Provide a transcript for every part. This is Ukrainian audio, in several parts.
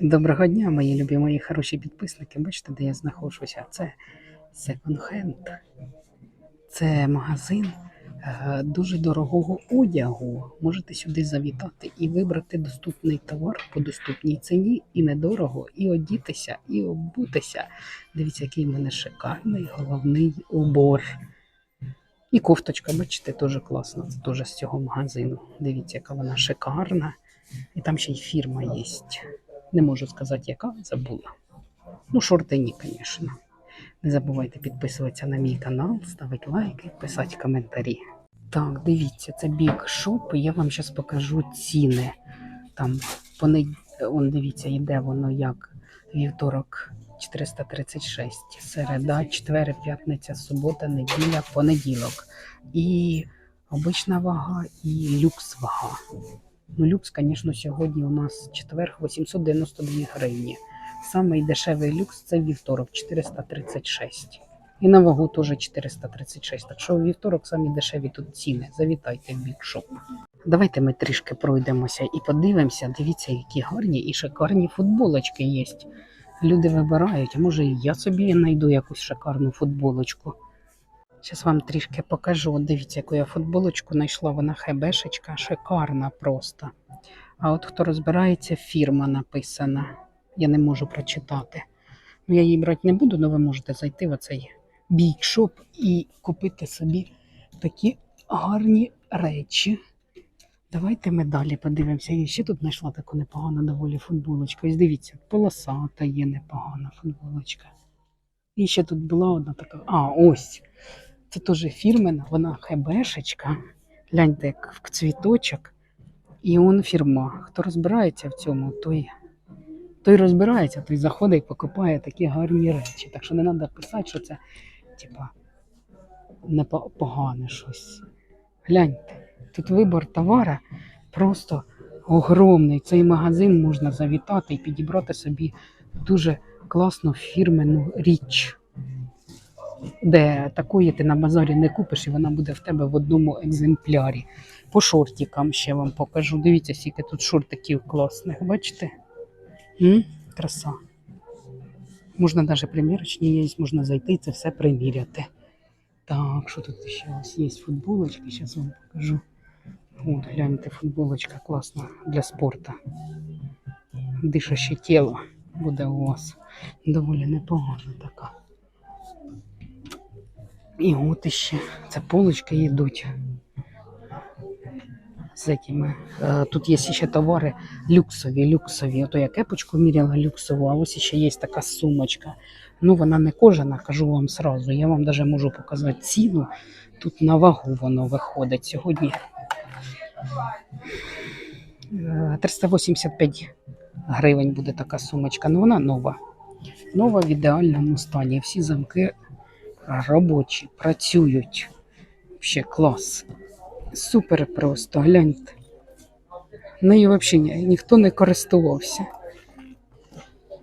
Доброго дня, мої любі, мої хороші підписники. Бачите, де я знаходжуся? Це секонд-хенд. Це магазин е, дуже дорогого одягу. Можете сюди завітати і вибрати доступний товар по доступній ціні, і недорого, і одітися, і обутися. Дивіться, який в мене шикарний головний убор. І кофточка, бачите, теж класна. Це теж з цього магазину. Дивіться, яка вона шикарна. І там ще й фірма є. Не можу сказати, яка забула. Ну, шорти ні, звісно. Не забувайте підписуватися на мій канал, ставити лайки, писати коментарі. Так, дивіться, це Shop. і Я вам зараз покажу ціни. Там понед... Он, дивіться, йде воно як вівторок 436, середа, четвер, п'ятниця, субота, неділя, понеділок. І обична вага, і люкс вага. Ну, люкс, звісно, сьогодні у нас четверг 892 гривні. Самий дешевий люкс це вівторок 436. І на вагу теж 436. Так що у вівторок самі дешеві тут ціни. Завітайте в бікшоп. Давайте ми трішки пройдемося і подивимося. Дивіться, які гарні і шикарні футболочки є. Люди вибирають, а може і я собі знайду якусь шикарну футболочку. Зараз вам трішки покажу. Дивіться, яку я футболочку знайшла. Вона хебешечка, шикарна просто. А от хто розбирається, фірма написана. Я не можу прочитати. Ну, я її брати не буду, але ви можете зайти в оцей бійшоп і купити собі такі гарні речі. Давайте ми далі подивимося. Я ще тут знайшла таку непогану доволі футболочку. Ось дивіться, полосата є непогана футболочка. І ще тут була одна така. А, ось. Це теж фірмена, вона хебешечка. Гляньте, як в цвіточок. І он фірма. Хто розбирається в цьому, той, той розбирається, той заходить і покупає такі гарні речі. Так що не треба писати, що це типа непогане щось. Гляньте, тут вибор товара просто огромний. Цей магазин можна завітати і підібрати собі дуже класну фірменну річ де такої ти на базарі не купиш, і вона буде в тебе в одному екземплярі. По шортикам ще вам покажу. Дивіться, скільки тут шортиків класних. Бачите? М? Краса. Можна навіть примірочні є, можна зайти і це все приміряти. Так, що тут ще у вас є футболочки, зараз вам покажу. От, гляньте, футболочка класна для спорту. Дишаще тіло буде у вас. Доволі непогана така. І от іще. Це полочки йдуть. З якими. Е, Тут є ще товари люксові, люксові. Ото я кепочку міряла люксову, а ось ще є така сумочка. Ну, вона не кожана, кажу вам сразу. Я вам навіть можу показати ціну. Тут на вагу воно виходить сьогодні. е, 385 гривень буде така сумочка. Ну, вона нова. Нова в ідеальному стані. Всі замки робочі, працюють. Ще клас. Супер просто, гляньте. Нею взагалі ні- ніхто не користувався.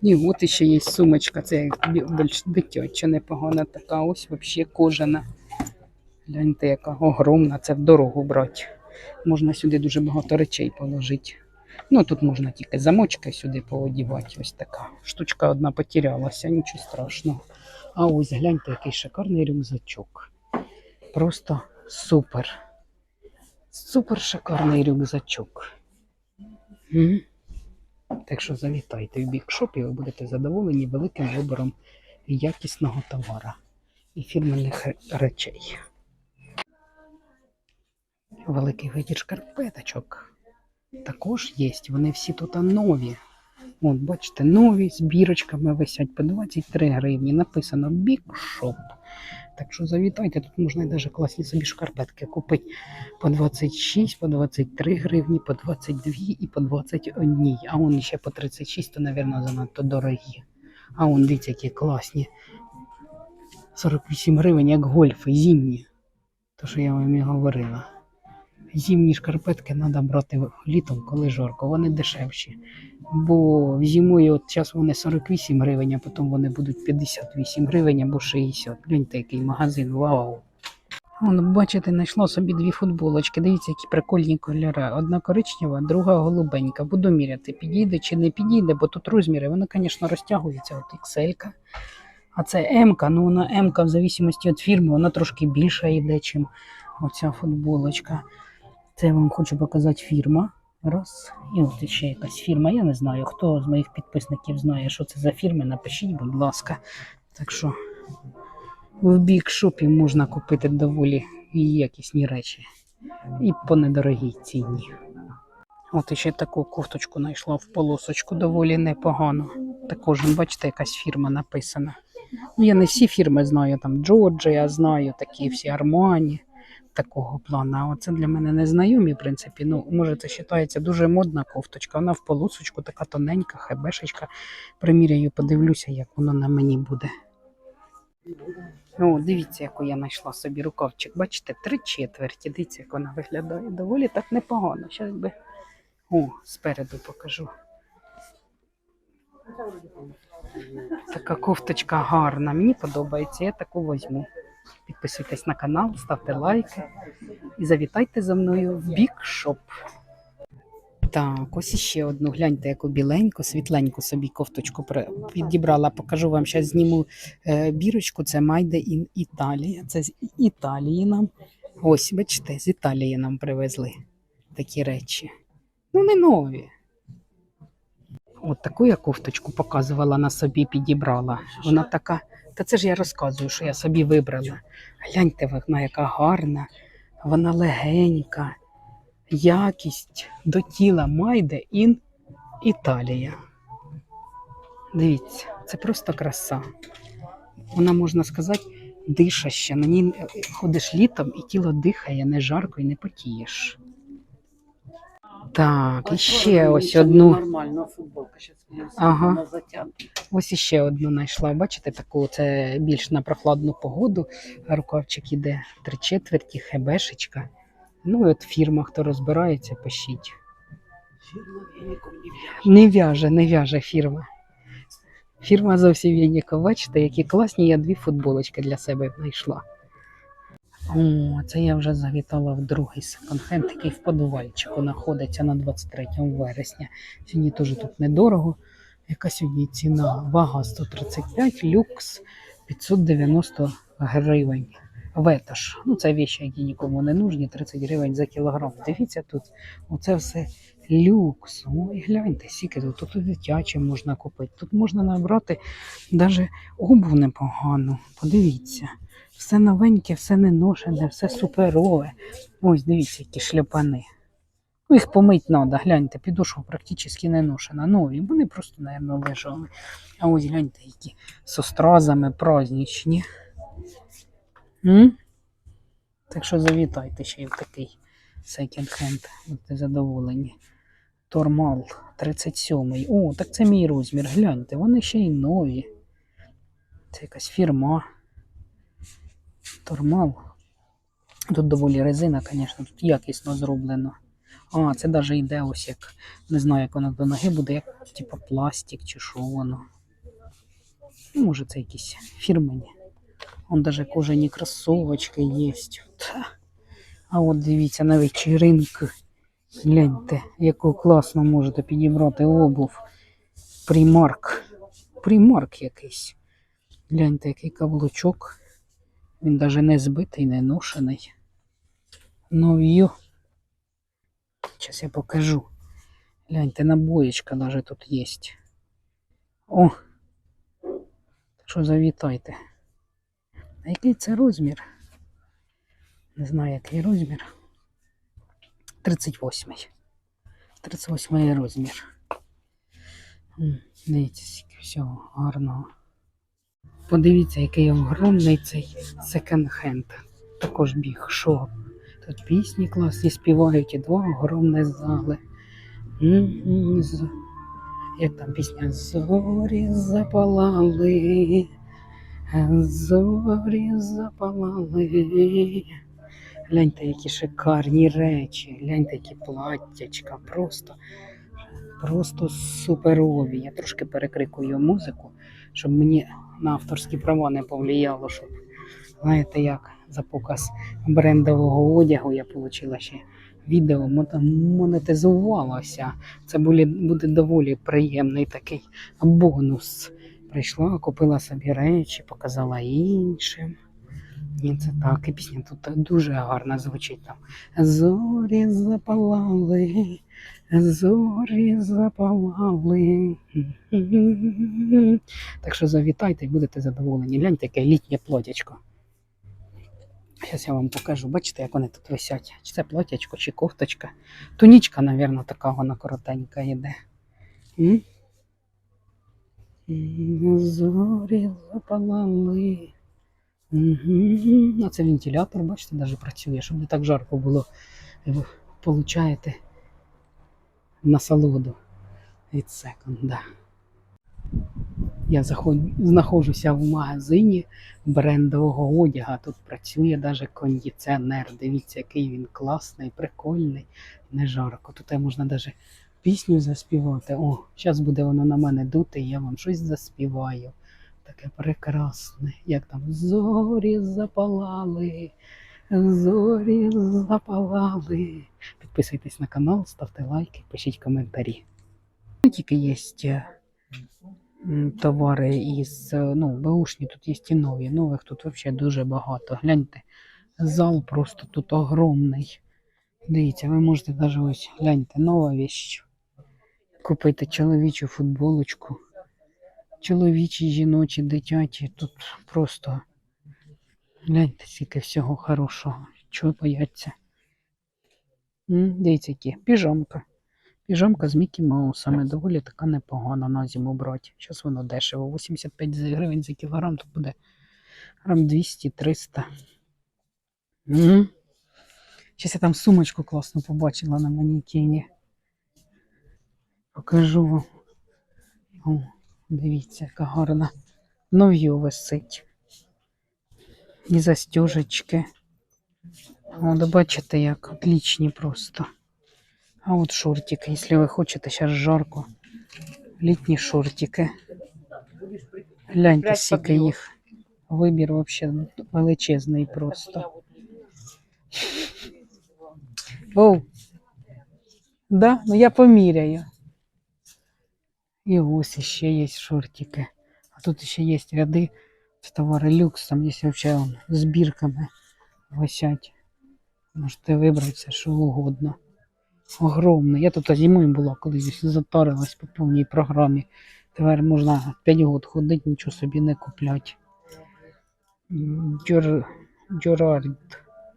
Ні, от іще є сумочка, це більш дитяча, непогана така, ось взагалі кожана. Гляньте, яка огромна, це в дорогу брати. Можна сюди дуже багато речей положити. Ну, тут можна тільки замочки сюди поодівати. Ось така. Штучка одна потерялася, нічого страшного. А ось гляньте, який шикарний рюкзачок. Просто супер. Супер шикарний рюкзачок. М? Так що завітайте в бікшоп і ви будете задоволені великим вибором якісного товара і фірменних речей. Великий вибір шкарпеточок також є. Вони всі тут нові. От, бачите, нові з бірочками висять по 23 гривні. Написано Shop. Так що завітайте, тут можна навіть класні собі шкарпетки купити по 26, по 23 гривні, по 22 і по 21. А он ще по 36, то, мабуть, занадто дорогі. А он, дивіться, які класні. 48 гривень, як гольфи, зимні. То, що я вам і говорила. Зимні шкарпетки треба брати літом, коли жарко, вони дешевші. Бо зимою, от зараз вони 48 гривень, а потім вони будуть 58 гривень або 60. Гляньте, який магазин, вау. Вон, бачите, знайшла собі дві футболочки. Дивіться, які прикольні кольори. Одна коричнева, друга голубенька. Буду міряти, підійде чи не підійде, бо тут розміри, вони, звісно, розтягуються. От XL. А це М, ну вона М, в зависимості від фірми, вона трошки більша йде, ніж оця футболочка. Це я вам хочу показати фірма. Раз. І от ще якась фірма. Я не знаю, хто з моїх підписників знає, що це за фірми. Напишіть, будь ласка. Так що в бікшопі можна купити доволі якісні речі. І по недорогій ціні. От ще таку кофточку знайшла в полосочку доволі непогано. Також, бачите, якась фірма написана. Ну, я не всі фірми знаю, там Джорджія знаю, такі всі Армані такого плану. Оце для мене незнайомі, в принципі. Ну, може, це вважається дуже модна кофточка. Вона в полосочку, така тоненька, хебешечка. Приміряю, подивлюся, як воно на мені буде. О, дивіться, яку я знайшла собі рукавчик. Бачите, три четверті. Дивіться, як вона виглядає. Доволі так непогано. Щас би. О, спереду покажу. Така кофточка гарна. Мені подобається, я таку візьму. Підписуйтесь на канал, ставте лайки і завітайте за мною в бікшоп. Так, ось іще одну. Гляньте, яку біленьку, світленьку собі кофточку підібрала. Покажу вам зараз зніму е, бірочку. Це Майде in Італія. Це з Італії нам. Ось, бачите, з Італії нам привезли такі речі. Ну, не нові. От таку я кофточку показувала на собі, підібрала. Вона така. Та це ж я розказую, що я собі вибрала. Гляньте, вона яка гарна, вона легенька, якість до тіла Майде ін Італія. Дивіться, це просто краса. Вона, можна сказати, дишаща. На ній ходиш літом і тіло дихає, не жарко і не потієш. Так, і ще ось одну. Нормально, футболка Ага. вона затягнута. Ось іще одну знайшла. Бачите, таку це більш на прохладну погоду. Рукавчик іде три четверті, хебешечка. Ну і от фірма, хто розбирається, пишіть. Фірма вініком не в'яже. Не в'яже, не в'яже фірма. Фірма зовсім Вєніка. Бачите, які класні я дві футболочки для себе знайшла. О, це я вже завітала в другий секонд-хенд, який в подвальчику знаходиться на 23 вересня. Сьогодні теж тут недорого. Яка сьогодні ціна? Вага 135, люкс 590 гривень. Ветаж. Ну, це віші, які нікому не нужні, 30 гривень за кілограм. Дивіться тут, оце все люкс. Ой, гляньте, скільки тут. Тут дитяче можна купити. Тут можна набрати навіть обув непогану. Подивіться. Все новеньке, все не ношене, все суперове. Ось дивіться, які шляпани. Ну, їх помить треба, гляньте, підошва практично не ношена. Нові, вони просто, мабуть, лежали. А ось гляньте, які з остразами праздничні. М? Так що завітайте ще й в такий секонд-хенд. Будьте задоволені. Тормал 37-й. О, так це мій розмір. Гляньте, вони ще й нові. Це якась фірма. Тормал. Тут доволі резина, звісно, тут якісно зроблено. А, це навіть йде ось як. Не знаю, як воно до ноги буде, як типу пластик чи що воно. Ну, може, це якісь фірмені. Вон даже кожані кросовочки є. Та. А от дивіться на вечіринку. Гляньте, яку класно можете підібрати обув. Примарк. Примарк якийсь. Гляньте, який каблучок. Він навіть не збитий, не ношений. Ну йо. Зараз я покажу. Гляньте, набоєчка навіть тут є. О! Так що завітайте. А який це розмір? Не знаю, який розмір. 38. 38 розмір. Дивіться, всього гарного. Подивіться, який огромний цей секонд-хенд. Також біг шоп. Тут пісні класні співають і два огромні зали. Як там пісня? Зорі запалали. Зорі запалали. Гляньте, які шикарні речі, гляньте, які платтячка, просто, просто суперові. Я трошки перекрикую музику, щоб мені на авторські права не повлияло, щоб, знаєте як, за показ брендового одягу. Я отримала ще відео, монетизувалося. Це буде, буде доволі приємний такий бонус. Прийшла, купила собі речі, показала іншим. І це так, і пісня тут дуже гарно звучить там. Зорі запалали, зорі запалали. Так що завітайте і будете задоволені. Гляньте, яке літнє плотячко. Зараз я вам покажу. Бачите, як вони тут висять. Чи це плотячко, чи кофточка. Тунічка, мабуть, така вона коротенька йде. Зорі запалали. А це вентилятор, бачите, навіть працює, щоб не так жарко було. Ви получаєте насолоду від секонда. Я знаходжуся в магазині брендового одягу. Тут працює навіть кондиціонер. Дивіться, який він класний, прикольний, не жарко. Тут можна навіть пісню заспівати. О, зараз буде воно на мене дути, я вам щось заспіваю. Таке прекрасне, як там зорі запалали, зорі запалали. Підписуйтесь на канал, ставте лайки, пишіть коментарі. Тільки є е, товари із е, ну, беушні, тут є і нові. Нових тут взагалі дуже багато. Гляньте, зал просто тут огромний. Дивіться, ви можете навіть ось гляньте, нова віщ. Купити чоловічу футболочку. Чоловічі, жіночі, дитячі. Тут просто гляньте, скільки всього хорошого. Чого бояться? Дивіться, які. Піжамка. Піжамка з Мікі Маусами. Доволі така непогана на зиму брати. Зараз воно дешево. 85 гривень за кілограм, то буде грам 200-300. М. Щас я там сумочку класну побачила на манекені. Покажу вам. О, дивіться, яка гарна. Нов'ю висить. І застежечки. О, да бачите, як отлічні просто. А от шортики, якщо ви хочете, зараз жарко. Літні шортики. Гляньте, П'ять скільки подвох. їх. Вибір взагалі величезний просто. Оу. Да? Ну я поміряю. І ось ще є шортики. А тут ще є ряди з товари люкс, там є взагалі он, з бірками висять. Можете вибрати що угодно. Огромний. Я тут зимою була, колись затарилась по повній програмі. Тепер можна 5 років ходити, нічого собі не купляти. Джор... Джорард.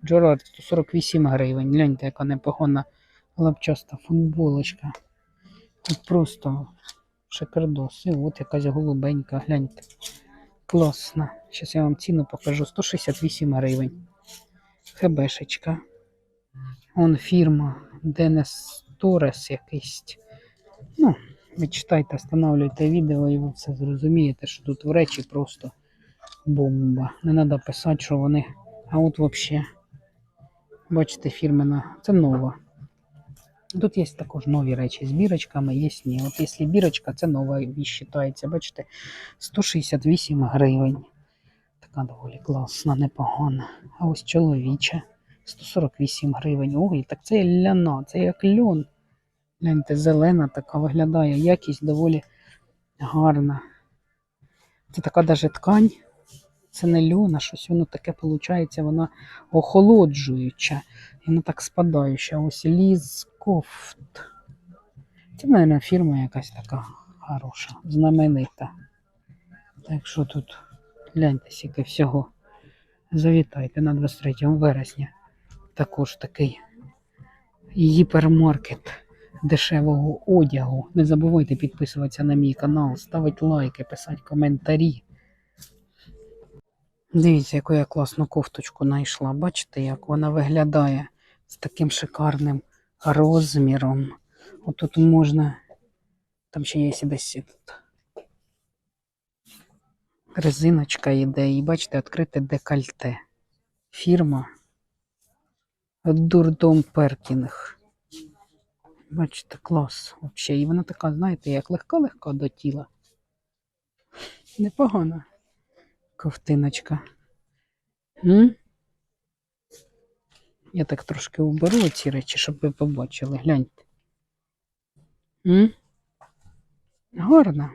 Джорард 148 гривень. Гляньте, яка непогана лапчаста футболочка. Тут просто шикардос. І от якась голубенька, гляньте. Класна. Зараз я вам ціну покажу. 168 гривень. Хебешечка. Вон фірма Денес Торес якийсь. Ну, ви читайте, встановлюйте відео і ви все зрозумієте, що тут в речі просто бомба. Не треба писати, що вони. А от взагалі. Бачите, фірмена. Це нова. Тут є також нові речі з бірочками, є ні. От якщо бірочка, це нова віч вважається. Бачите, 168 гривень. Така доволі класна, непогана. А ось чоловіча 148 гривень. Ой, так це ляна, це як льон. Гляньте, зелена така виглядає, якість доволі гарна. Це така даже ткань. Це не льон, а щось воно таке виходить, вона охолоджуюча. І вона так спадаюча. Ось ліз кофт. Це, мабуть, фірма якась така хороша, знаменита. Так що тут гляньте, скільки всього. Завітайте на 23 вересня. Також такий гіпермаркет дешевого одягу. Не забувайте підписуватися на мій канал, ставити лайки, писати коментарі. Дивіться, яку я класну кофточку знайшла. Бачите, як вона виглядає з таким шикарним розміром. Отут можна. Там ще є десь тут. Резиночка йде, і бачите, відкрите декольте. Фірма Дурдом Перкінг. Бачите, клас взагалі. І вона така, знаєте, як легка-легка до тіла. Непогана ковтиночка. М? Я так трошки уберу ці речі, щоб ви побачили. Гляньте. М? Гарно.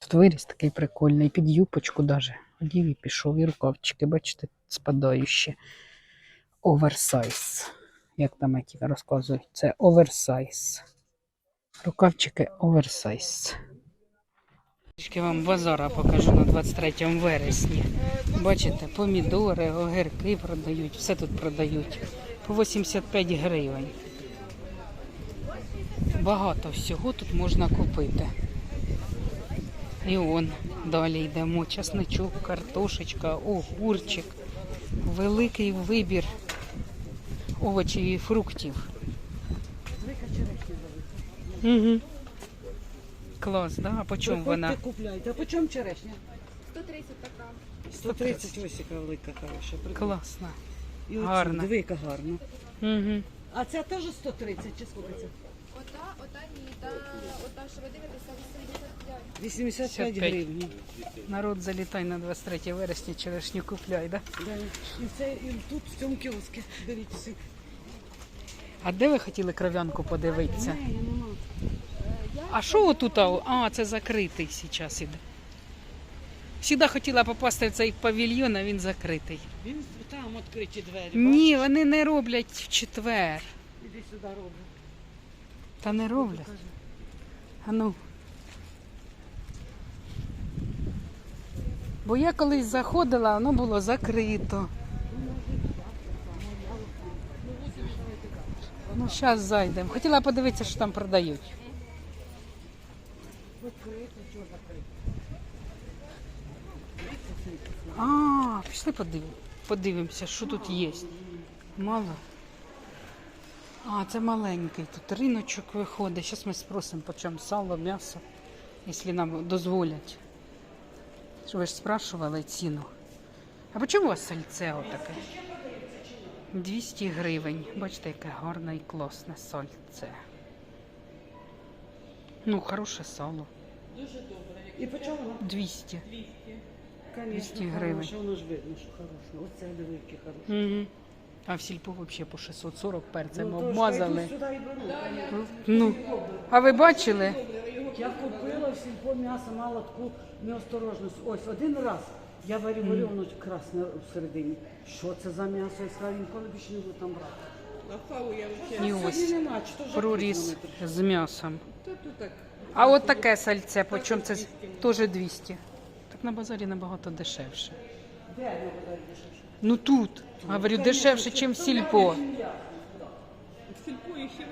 Тут виріс такий прикольний, під юпочку даже. Одів і пішов, і рукавчики, бачите, спадаючі. Оверсайз. Як там які розказують, це оверсайз. Рукавчики оверсайз. Трішки вам базара покажу на 23 вересні. Бачите, помідори, огірки продають, все тут продають. По 85 гривень. Багато всього тут можна купити. І он далі йдемо. Часничок, картошечка, огурчик. Великий вибір овочів і фруктів. Угу. Клас, да? А по чому вона? Купляйте. А по чому черешня? 130 така. 130 ось яка велика хороша. Приходьте. Класно. І оцю, Гарна. диви, яка гарна. Угу. А ця теж 130 чи скільки це? Ота, ота ні, та ота, що ви дивитеся, 85. 85 гривень. Народ залітай на 23 вересня, черешню купляй, да? Да. І, це, і тут в цьому кіоску. Беріть всі. А де ви хотіли кров'янку подивитися? Ні, нема. А що отут? а, це закритий зараз іде. Всіда хотіла попасти в цей павільйон, а він закритий. Він там відкриті двері. Ні, вони не роблять в четвер. Іди сюди роблю. Та не роблять. А ну. Бо я колись заходила, воно було закрито. Ну, зараз зайдемо. Хотіла подивитися, що там продають. А, пішли подивимо. Подивимося, що тут є. Мало. А, це маленький. Тут риночок виходить. Зараз ми спросимо, по чому сало, м'ясо, якщо нам дозволять. Що ви ж спрашували ціну. А по чому у вас сальце отаке? 200 гривень. Бачите, яке гарне і класне сальце. Ну, хороше сало. І по чому? воно? 200. 200 гривень. хороше, воно ж видно, що хороше. Оце яке хороше. Угу. А в сільпо взагалі по 640 перцем Ну, обмазали. Ну, а ви бачили? Я сільпо м'ясо, мала таку неосторожність. Ось один раз я варю, варю, воно красне всередині. Що це за м'ясо? Я сказала, ніколи більше не буду там брати. І ось нема, чи то проріз з м'ясом. А от таке сальце, по чому це теж 200. Так на базарі набагато дешевше. Де я буду дешевше? Ну тут, говорю, дешевше, ніж в сільпо. Сільпо і ще